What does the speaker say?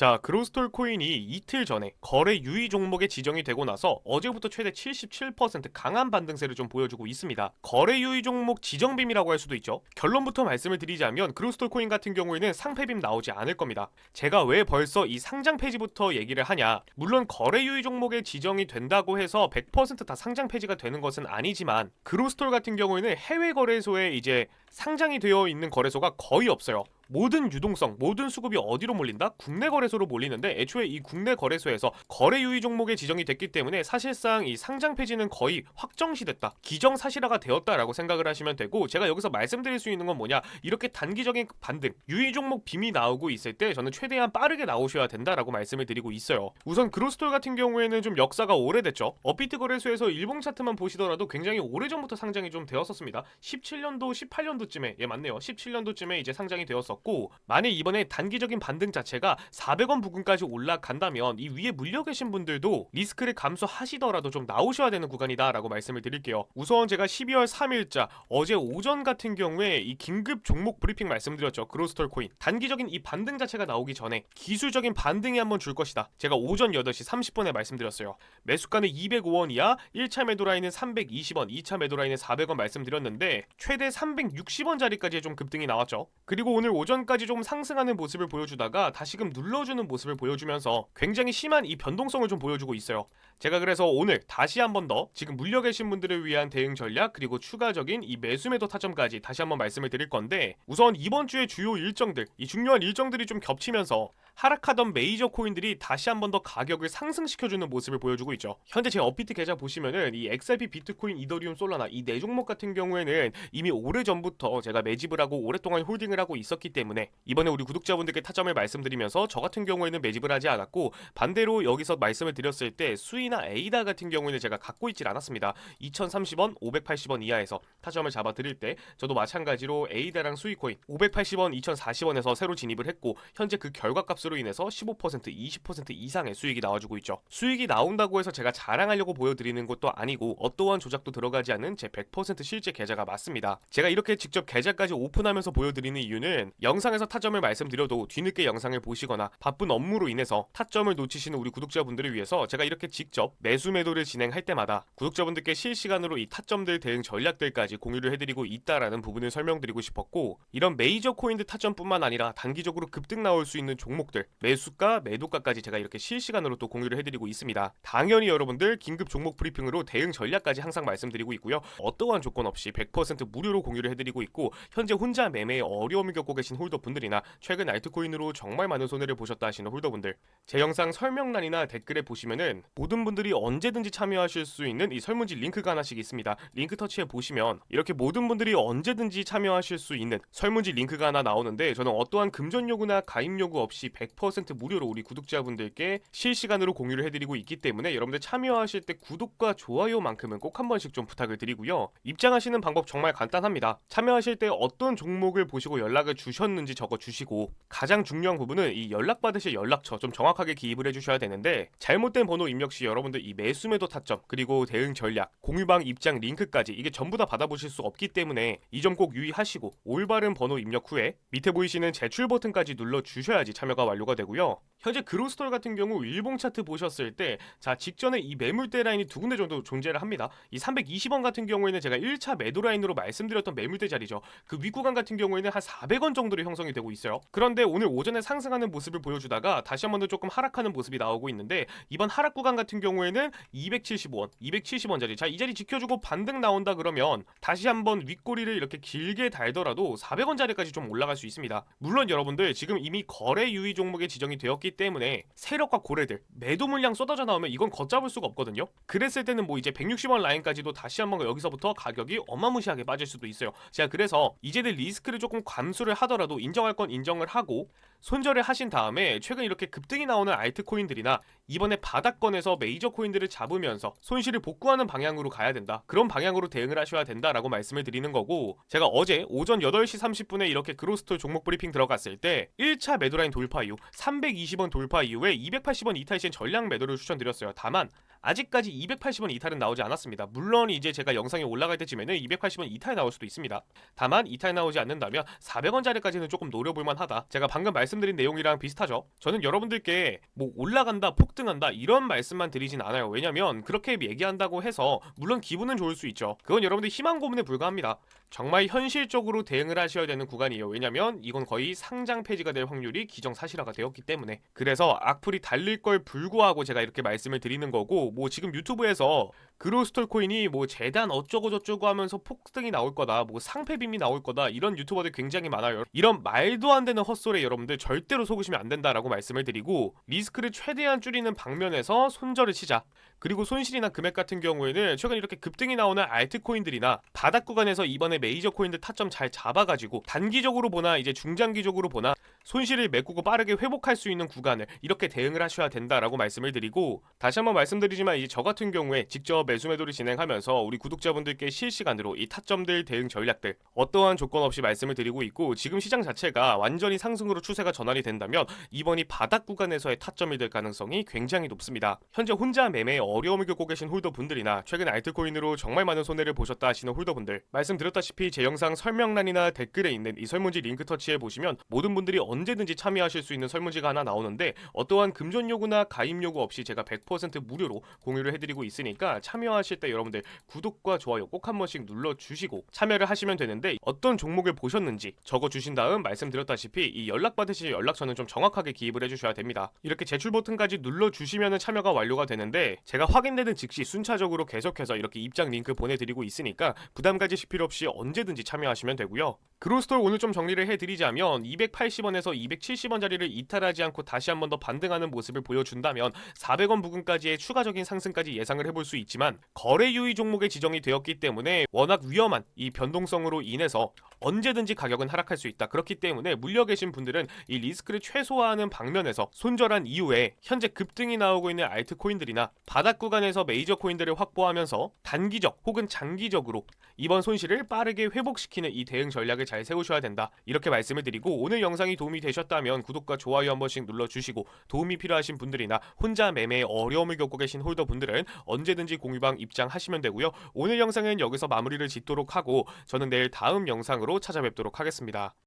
자, 그로스톨 코인이 이틀 전에 거래 유의 종목에 지정이 되고 나서 어제부터 최대 77% 강한 반등세를 좀 보여주고 있습니다. 거래 유의 종목 지정 빔이라고 할 수도 있죠. 결론부터 말씀을 드리자면 그로스톨 코인 같은 경우에는 상패 빔 나오지 않을 겁니다. 제가 왜 벌써 이 상장 폐지부터 얘기를 하냐? 물론 거래 유의 종목에 지정이 된다고 해서 100%다 상장 폐지가 되는 것은 아니지만 그로스톨 같은 경우에는 해외 거래소에 이제 상장이 되어 있는 거래소가 거의 없어요. 모든 유동성, 모든 수급이 어디로 몰린다? 국내 거래소로 몰리는데 애초에 이 국내 거래소에서 거래 유의 종목에 지정이 됐기 때문에 사실상 이 상장 폐지는 거의 확정시됐다. 기정사실화가 되었다라고 생각을 하시면 되고 제가 여기서 말씀드릴 수 있는 건 뭐냐? 이렇게 단기적인 반등, 유의 종목 빔이 나오고 있을 때 저는 최대한 빠르게 나오셔야 된다라고 말씀을 드리고 있어요. 우선 그로스톨 같은 경우에는 좀 역사가 오래됐죠. 업비트 거래소에서 일봉 차트만 보시더라도 굉장히 오래전부터 상장이 좀 되었었습니다. 17년도, 18년도 쯤에 예 맞네요. 17년도쯤에 이제 상장이 되었었고 만약 이번에 단기적인 반등 자체가 400원 부근까지 올라간다면 이 위에 물려 계신 분들도 리스크를 감수하시더라도 좀 나오셔야 되는 구간이다라고 말씀을 드릴게요. 우선 제가 12월 3일자 어제 오전 같은 경우에 이 긴급 종목 브리핑 말씀드렸죠. 그로스톨 코인. 단기적인 이 반등 자체가 나오기 전에 기술적인 반등이 한번 줄 것이다. 제가 오전 8시 30분에 말씀드렸어요. 매수가는 205원 이하, 1차 매도 라인은 320원, 2차 매도 라인은 400원 말씀드렸는데 최대 360 원짜리까지 좀 급등이 나왔죠. 그리고 오늘 오전까지 좀 상승하는 모습을 보여주다가 다시금 눌러주는 모습을 보여주면서 굉장히 심한 이 변동성을 좀 보여주고 있어요. 제가 그래서 오늘 다시 한 번 더 지금 물려 계신 분들을 위한 대응 전략 그리고 추가적인 이 매수 매도 타점까지 다시 한번 말씀을 드릴 건데 우선 이번 주의 주요 일정들 이 중요한 일정들이 좀 겹치면서 하락하던 메이저 코인들이 다시 한 번 더 가격을 상승시켜주는 모습을 보여주고 있죠. 현재 제 업비트 계좌 보시면은 이 XRP, 비트코인, 이더리움, 솔라나 이 네 종목 같은 경우에는 이미 오래 전부터 제가 매집을 하고 오랫동안 홀딩을 하고 있었기 때문에 이번에 우리 구독자분들께 타점을 말씀드리면서 저 같은 경우에는 매집을 하지 않았고 반대로 여기서 말씀을 드렸을 때 수이나 에이다 같은 경우에는 제가 갖고 있질 않았습니다. 2030원, 580원 이하에서 타점을 잡아 드릴 때 저도 마찬가지로 에이다랑 수이코인 580원, 2040원에서 새로 진입을 했고 현재 그 결과값으로 인해서 15% 20% 이상의 수익이 나와주고 있죠. 수익이 나온다고 해서 제가 자랑하려고 보여드리는 것도 아니고 어떠한 조작도 들어가지 않은 제 100% 실제 계좌가 맞습니다. 제가 이렇게 직접 계좌까지 오픈하면서 보여드리는 이유는 영상에서 타점을 말씀드려도 뒤늦게 영상을 보시거나 바쁜 업무로 인해서 타점을 놓치시는 우리 구독자분들을 위해서 제가 이렇게 직접 매수 매도를 진행할 때마다 구독자분들께 실시간으로 이 타점들 대응 전략들까지 공유를 해드리고 있다라는 부분을 설명드리고 싶었고 이런 메이저 코인들 타점뿐만 아니라 단기적으로 급등 나올 수 있는 종목들 매수가 매도가까지 제가 이렇게 실시간으로 또 공유를 해드리고 있습니다. 당연히 여러분들 긴급 종목 브리핑으로 대응 전략까지 항상 말씀드리고 있고요. 어떠한 조건 없이 100% 무료로 공유를 해드리고 있고 현재 혼자 매매에 어려움을 겪고 계신 홀더분들이나 최근 알트코인으로 정말 많은 손해를 보셨다 하시는 홀더분들 제 영상 설명란이나 댓글에 보시면은 모든 분들이 언제든지 참여하실 수 있는 이 설문지 링크가 하나씩 있습니다. 링크 터치해 보시면 이렇게 모든 분들이 언제든지 참여하실 수 있는 설문지 링크가 하나 나오는데 저는 어떠한 금전 요구나 가입 요구 없이 100% 무료로 우리 구독자분들께 실시간으로 공유를 해드리고 있기 때문에 여러분들 참여하실 때 구독과 좋아요만큼은 꼭 한 번씩 좀 부탁을 드리고요. 입장하시는 방법 정말 간단합니다. 참여하실 때 어떤 종목을 보시고 연락을 주셨는지 적어 주시고 가장 중요한 부분은 이 연락 받으실 연락처 좀 정확하게 기입을 해주셔야 되는데 잘못된 번호 입력 시 여러분들 이 매수 매도 타점 그리고 대응 전략 공유방 입장 링크까지 이게 전부 다 받아보실 수 없기 때문에 이 점 꼭 유의하시고 올바른 번호 입력 후에 밑에 보이시는 제출 버튼까지 눌러 주셔야지 참여가 완료가 되고요. 현재 그로스톨 같은 경우 일봉 차트 보셨을 때 자 직전에 이 매물대 라인이 두 군데 정도 존재를 합니다. 이 320원 같은 경우에는 제가 1차 매도 라인으로 말씀드렸던 매물대 자리죠. 그 윗구간 같은 경우에는 한 400원 정도로 형성이 되고 있어요. 그런데 오늘 오전에 상승하는 모습을 보여주다가 다시 한 번 더 조금 하락하는 모습이 나오고 있는데 이번 하락 구간 같은 경우에는 275원, 270원짜리 자 이 자리 지켜주고 반등 나온다 그러면 다시 한번 윗꼬리를 이렇게 길게 달더라도 400원짜리까지 좀 올라갈 수 있습니다. 물론 여러분들 지금 이미 거래 유의 종목에 지정이 되었기 때문에 세력과 고래들 매도 물량 쏟아져 나오면 이건 걷잡을 수가 없거든요. 그랬을 때는 뭐 이제 160원 라인까지도 다시 한번 여기서부터 가격이 어마무시하게 빠질 수도 있어요. 제가 그래서 이제는 리스크를 조금 감수를 하더라도 인정할 건 인정을 하고 손절을 하신 다음에 최근 이렇게 급등이 나오는 알트코인들이나 이번에 바닥권에서 메이저 코인들을 잡으면서 손실을 복구하는 방향으로 가야 된다. 그런 방향으로 대응을 하셔야 된다라고 말씀을 드리는 거고 제가 어제 오전 8시 30분에 이렇게 그로스톨 종목 브리핑 들어갔을 때 1차 매도라인 돌파 이후 320원 돌파 이후에 280원 이탈 시엔 전량 매도를 추천드렸어요. 다만 아직까지 280원 이탈은 나오지 않았습니다. 물론 이제 제가 영상이 올라갈 때쯤에는 280원 이탈 나올 수도 있습니다. 다만 이탈 나오지 않는다면 400원짜리까지는 조금 노려볼 만 하다. 제가 방금 말씀드린 내용이랑 비슷하죠. 저는 여러분들께 뭐 올라간다, 폭등한다 이런 말씀만 드리진 않아요. 왜냐면 그렇게 얘기한다고 해서 물론 기분은 좋을 수 있죠. 그건 여러분들 희망 고문에 불과합니다. 정말 현실적으로 대응을 하셔야 되는 구간이에요. 왜냐면 이건 거의 상장 폐지가 될 확률이 기정사실화가 되었기 때문에. 그래서 악플이 달릴 걸 불구하고 제가 이렇게 말씀을 드리는 거고 뭐 지금 유튜브에서 그로스톨 코인이 뭐 재단 어쩌고 저쩌고 하면서 폭등이 나올 거다. 뭐 상패빔이 나올 거다. 이런 유튜버들 굉장히 많아요. 이런 말도 안 되는 헛소리에 여러분들 절대로 속으시면 안 된다라고 말씀을 드리고 리스크를 최대한 줄이는 방면에서 손절을 치자. 그리고 손실이나 금액 같은 경우에는 최근 이렇게 급등이 나오는 알트코인들이나 바닥 구간에서 이번에 메이저 코인들 타점 잘 잡아가지고 단기적으로 보나 이제 중장기적으로 보나 손실을 메꾸고 빠르게 회복할 수 있는 구간을 이렇게 대응을 하셔야 된다라고 말씀을 드리고 다시 한번 말씀드리지 만 이제 저 같은 경우에 직접 매수 매도를 진행하면서 우리 구독자분들께 실시간으로 이 타점들 대응 전략들 어떠한 조건 없이 말씀을 드리고 있고 지금 시장 자체가 완전히 상승으로 추세가 전환이 된다면 이번이 바닥 구간에서의 타점이 될 가능성이 굉장히 높습니다. 현재 혼자 매매에 어려움을 겪고 계신 홀더분들이나 최근 알트코인으로 정말 많은 손해를 보셨다 하시는 홀더분들 말씀드렸다시피 제 영상 설명란이나 댓글에 있는 이 설문지 링크 터치해 보시면 모든 분들이 언제든지 참여하실 수 있는 설문지가 하나 나오는데 어떠한 금전 요구나 가입 요구 없이 제가 100% 무료로 공유를 해드리고 있으니까 참여하실 때 여러분들 구독과 좋아요 꼭 한 번씩 눌러주시고 참여를 하시면 되는데 어떤 종목을 보셨는지 적어주신 다음 말씀드렸다시피 이 연락 받으실 연락처는 좀 정확하게 기입을 해주셔야 됩니다. 이렇게 제출 버튼까지 눌러주시면 참여가 완료가 되는데 제가 확인되는 즉시 순차적으로 계속해서 이렇게 입장 링크 보내드리고 있으니까 부담 가지실 필요 없이 언제든지 참여하시면 되고요. 그로스톨 오늘 좀 정리를 해드리자면 280원에서 270원짜리를 이탈하지 않고 다시 한 번 더 반등하는 모습을 보여준다면 400원 부근까지의 추가적인 상승까지 예상을 해볼 수 있지만 거래 유의 종목에 지정이 되었기 때문에 워낙 위험한 이 변동성으로 인해서 언제든지 가격은 하락할 수 있다. 그렇기 때문에 물려 계신 분들은 이 리스크를 최소화하는 방면에서 손절한 이후에 현재 급등이 나오고 있는 알트 코인들이나 바닥 구간에서 메이저 코인들을 확보하면서 단기적 혹은 장기적으로 이번 손실을 빠르게 회복시키는 이 대응 전략을 잘 세우셔야 된다. 이렇게 말씀을 드리고 오늘 영상이 도움이 되셨다면 구독과 좋아요 한 번씩 눌러주시고 도움이 필요하신 분들이나 혼자 매매에 어려움을 겪고 계신 홀더 분들은 언제든지 공유방 입장하시면 되고요. 오늘 영상은 여기서 마무리를 짓도록 하고 저는 내일 다음 영상으로 찾아뵙도록 하겠습니다.